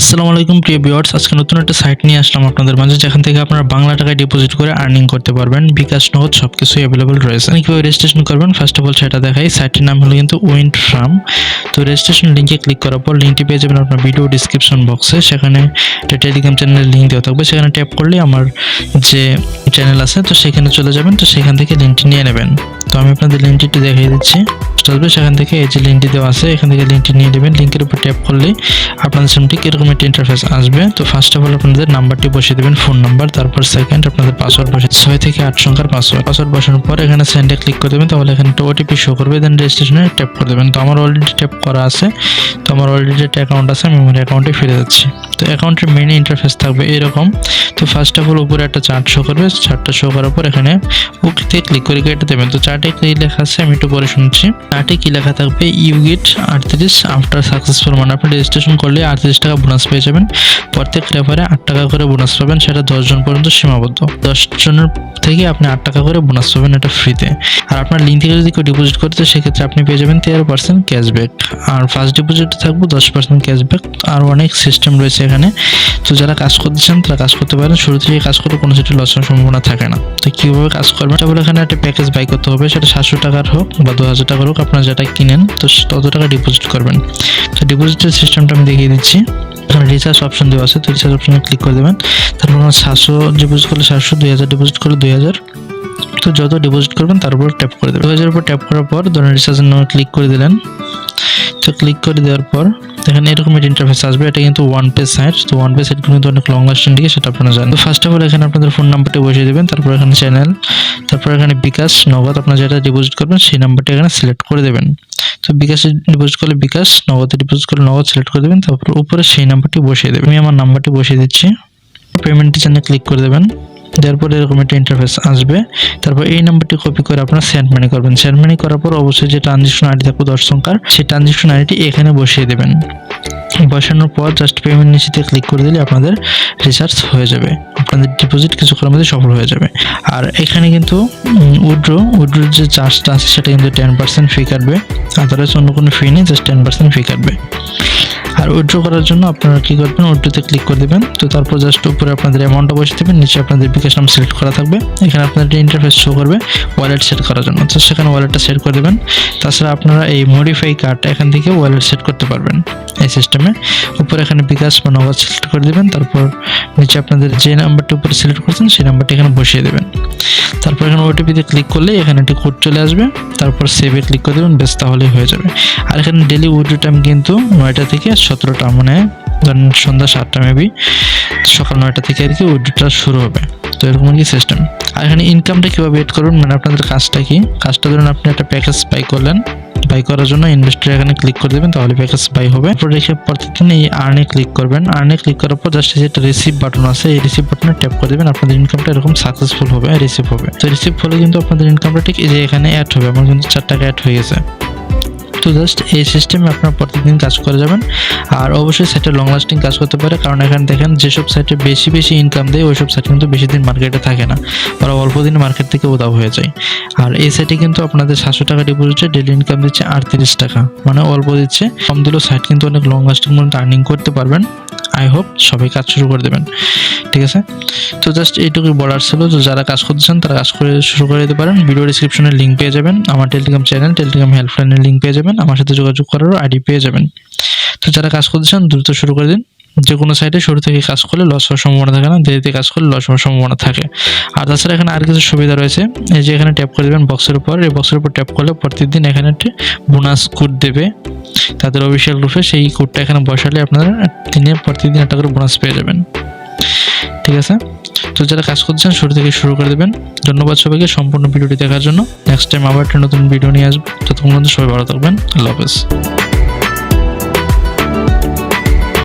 আসসালামু আলাইকুম, প্রিয় ভিউয়ার্স। আজকে নতুন একটা সাইট নিয়ে আসলাম আপনাদের মাঝে, যেখান থেকে আপনারা বাংলা টাকায় ডিপোজিট করে আর্নিং করতে পারবেন। বিকাশ নগদ সব কিছুই অ্যাভেলেবল রয়েছে। আপনি কীভাবে রেজিস্ট্রেশন করবেন? ফার্স্ট অফ অল সেটা দেখাই। সাইটটির নাম হলো কিন্তু উইন্ড ফার্ম তো রেজিস্ট্রেশন লিঙ্কে ক্লিক করার পর লিঙ্কটি পেয়ে যাবেন আপনার ভিডিও ডিসক্রিপশন বক্সে সেখানে একটা টেলিগ্রাম চ্যানেলের লিঙ্ক দেওয়া থাকবে। সেখানে ট্যাপ করলে আমার যে চ্যানেল আছে, তো সেখানে চলে যাবেন। তো সেখান থেকে লিঙ্কটি নিয়ে নেবেন। তো আমি আপনাদের লিঙ্কটি দেখিয়ে দিচ্ছি। আসবে সেখান থেকে এই যে লিঙ্কটি দেওয়া আছে, এখান থেকে লিঙ্কটি নিয়ে নেবেন। লিঙ্কের উপর ট্যাপ করলে আপনাদের সামনে ঠিক এরকম একটা ইন্টারফেস আসবে। তো ফার্স্ট অফ অল আপনাদের নাম্বারটি বসিয়ে দেবেন ফোন নাম্বার তারপর সেকেন্ড আপনাদের পাসওয়ার্ড বসে ছয় থেকে আট সংখ্যার পাসওয়ার্ড পাসওয়ার্ড বসানোর পর এখানে সেন্ডে ক্লিক করে দেবেন, তাহলে এখানে একটা ওটিপি শো করবে দেন রেজিস্ট্রেশনে ট্যাপ করে দেবেন। তো আমার অলরেডি ট্যাপ করা আছে, তো আমার অলরেডি একটা অ্যাকাউন্ট আছে, আমি আমার অ্যাকাউন্টে ফিরে যাচ্ছি। তো অ্যাকাউন্টের মেন ইন্টারফেস থাকবে এরকম। তো ফার্স্ট অফ অল উপরে একটা চার্ট শো করবে চার্টটা শো করার পর এখানে ওকেতে ক্লিক করে কেটে দেবেন। তো চার্টে কি লেখা আছে, আমি একটু পরে শুনছি। চার্টে কি লেখা থাকবে ইউ গেট আটত্রিশ, আফটার সাকসেসফুল মানে আপনি রেজিস্ট্রেশন করলে আটত্রিশ টাকা বোনাস পেয়ে যাবেন। প্রত্যেক রেফারে আট টাকা করে বোনাস পাবেন, সেটা দশ জন পর্যন্ত সীমাবদ্ধ। দশ জনের থেকে আপনি আট টাকা করে বোনাস পাবেন এটা ফ্রিতে আর আপনার লিঙ্ক থেকে যদি কেউ ডিপোজিট করতে সেক্ষেত্রে আপনি পেয়ে যাবেন তেরো পার্সেন্ট ক্যাশব্যাক আর ফার্স্ট ডিপোজিটে থাকব, দশ পার্সেন্ট ক্যাশব্যাক আর অনেক সিস্টেম রয়েছে এখানে। তো যারা কাজ করতে চান তারা কাজ করতে পারেন। শুরু থেকে কাজ করে কোনো সেটি লসের সম্ভাবনা থাকে না। তো কীভাবে কাজ করবেন? তাহলে এখানে একটা প্যাকেজ বাই করতে হবে। সেটা সাতশো টাকার হোক বা দু হাজার টাকার হোক, আপনারা যেটা কিনেন, তো তত টাকা ডিপোজিট করবেন। তো ডিপোজিটের সিস্টেমটা আমি দেখিয়ে দিচ্ছি। এখানে রিচার্জ অপশন দেওয়া আছে। তো রিচার্জ অপশনে ক্লিক করে দেবেন। তারপর আমার সাতশো ডিপোজিট করলে সাতশো, দুই হাজার ডিপোজিট করলে দুই হাজার। তো যত ডিপোজিট করবেন, তার উপর ট্যাপ করে দেবেন। দু হাজার উপর ট্যাপ করার পর ধরুন রিচার্জের নামে ক্লিক করে দিলেন। তো ক্লিক করে দেওয়ার পর এখানে এরকম একটা ইন্টারফেস আসবে, এটা কিন্তু ওয়ান পেজ সাইট তো ওয়ান পেজ সাইট কিন্তু অনেক লং লাস্টিং দিকে সেটা আপনারা জানেন। তো ফার্স্ট অফ অল এখানে আপনাদের ফোন নাম্বারটা বসিয়ে দেবেন, তারপর এখানে চ্যানেল তারপর এখানে বিকাশ, নগদ, আপনার যেটা ডিপোজিট করবেন সেই নাম্বারটা এখানে সিলেক্ট করে দেবেন। তো বিকাশে ডিপোজিট করলে বিকাশ, নগদে ডিপোজিট করলে নগদ সিলেক্ট করে দেবেন, তারপর উপরে সেই নাম্বারটি বসিয়ে দেবেন। আমি আমার নাম্বারটি বসিয়ে দিচ্ছি। পেমেন্টটি জন্য ক্লিক করে দেবেন। দেওয়ার পরে এরকম একটা ইন্টারফেস আসবে, তারপর এই নাম্বারটি কপি করে আপনারা সেন্ড মানি করবেন। সেন্ড মানি করার পর অবশ্যই যে ট্রানজেকশন আইডি থাকবে দশ সংখ্যার সেই ট্রানজেকশন আইডিটি এখানে বসিয়ে দেবেন। বসানোর পর জাস্ট পেমেন্ট নিচেতে ক্লিক করে দিলে আপনাদের রিচার্জ হয়ে যাবে। আপনাদের ডিপোজিট কিছুক্ষণের মধ্যে সফল হয়ে যাবে। আর এখানে কিন্তু উইড্রো উইড্রোর যে চার্জটা আছে, সেটা কিন্তু টেন পার্সেন্ট ফি কাটবে। আদারওয়াইজ অন্য কোনো ফি নেই জাস্ট টেন পার্সেন্ট ফি কাটবে। আর উইথড্র করার জন্য আপনারা কী করবেন উইথড্রোতে ক্লিক করে দেবেন। তো তারপর জাস্ট উপরে আপনাদের অ্যামাউন্টটা বসে দেবেন, নিচে আপনাদের বিকাশ নাম সিলেক্ট করা থাকবে। এখানে আপনাদের ইন্টারফেস শো করবে ওয়ালেট সেট করার জন্য। তো সেখানে ওয়ালেটটা সেট করে দেবেন। তাছাড়া আপনারা এই মডিফাই কার্ডটা এখান থেকে ওয়ালেট সেট করতে পারবেন। এই সিস্টেমে উপরে এখানে বিকাশ বা নগদ সিলেক্ট করে দেবেন, তারপর নিচে আপনাদের যে নাম্বারটি উপরে সিলেক্ট করছেন, সেই নাম্বারটি এখানে বসিয়ে দেবেন। তারপর এখানে ওটিপিতে ক্লিক করলে এখানে একটি কোড চলে আসবে, তারপর সেভে ক্লিক করে দেবেন বেশ তাহলেই হয়ে যাবে। আর এখানে ডেলি উইড্রো টাইম কিন্তু নয়টা থেকে সতেরোটা মানে ধরেন সন্ধ্যা সাতটা মেবি সকাল নয়টা থেকে আর কি উইড্রোটা শুরু হবে। তো এরকম আর কি সিস্টেম আর এখানে ইনকামটা কীভাবে এড করুন মানে আপনাদের কাজটা কি? কাজটা ধরুন আপনি একটা প্যাকেজ বাই করলেন। বাই করার জন্য ইনভেস্টর এখানে ক্লিক করে দেবেন, তাহলে প্যাকেজ বাই হবে। তারপর রেখে প্রতিদিন এই আর্নে ক্লিক করবেন। আর্নে ক্লিক করার পর জাস্ট যেটা রিসিভ বাটন আছে, এই রিসিভ বাটনে ট্যাপ করে দেবেন, আপনাদের ইনকামটা এরকম সাকসেসফুল হবে রিসিভ হবে। তো রিসিভ হলে কিন্তু আপনাদের ইনকামটা ঠিক এই যে এখানে অ্যাড হবে, আমার কিন্তু চার টাকা অ্যাড হয়ে গেছে। তো জাস্ট এই সিস্টেমে আপনারা প্রতিদিন কাজ করে যাবেন। আর অবশ্যই সাইটে লং লাস্টিং কাজ করতে পারে, কারণ এখানে দেখেন যেসব সাইটে বেশি বেশি ইনকাম দেয়, ওইসব সাইট কিন্তু বেশি দিন মার্কেটে থাকে না। ওরা অল্প দিন মার্কেট থেকে উদাও হয়ে যায়। আর এই সাইটে কিন্তু আপনাদের সাতশো টাকা ডিপোজিটে ডেলি ইনকাম দিচ্ছে আটত্রিশ টাকা। মানে অল্প দিচ্ছে। কম দিলেও সাইট কিন্তু অনেক লং লাস্টিং পর্যন্ত আর্নিং করতে পারবেন। আই হোপ সবাই কাজ শুরু করে দেবেন। ঠিক আছে? তো জাস্ট এইটুকুই বলার ছিল। যে যারা কাজ করতে চান তারা কাজ করে শুরু করে দিতে পারেন। ভিডিও ডিসক্রিপশনে লিঙ্ক পেয়ে যাবেন। আমার টেলিগ্রাম চ্যানেল টেলিগ্রাম হেল্পলাইনের লিঙ্ক পেয়ে যাবেন। আমার সাথে যোগাযোগ করারও আইডি পেয়ে যাবেন। তো যারা কাজ করতে চান, দ্রুত শুরু করে দিন। যে কোনো সাইটে শুরু থেকে কাজ করলে লস হওয়ার সম্ভাবনা থাকে না, দেরিতে কাজ করলে লস হওয়ার সম্ভাবনা থাকে। আর তাছাড়া এখানে আর কিছু সুবিধা রয়েছে। এই যে এখানে ট্যাপ করে দেবেন বক্সের উপর। এই বক্সের উপর ট্যাপ করলে প্রতিদিন এখানে একটি বোনাস কোড দেবে। তাদের অফিসিয়াল রূপে সেই কোডটা এখানে বসালে আপনারা দিনে প্রতিদিন একটা করে বোনাস পেয়ে যাবেন। ঠিক আছে? তো যারা কাজ করছেন, শুরু থেকে শুরু করে দেবেন। ধন্যবাদ সবাইকে সম্পূর্ণ ভিডিওটি দেখার জন্য। নেক্সট টাইম আবার একটা নতুন ভিডিও নিয়ে আসব। ততক্ষণ পর্যন্ত সবাই ভালো থাকবেন। আল্লাহ হাফেজ।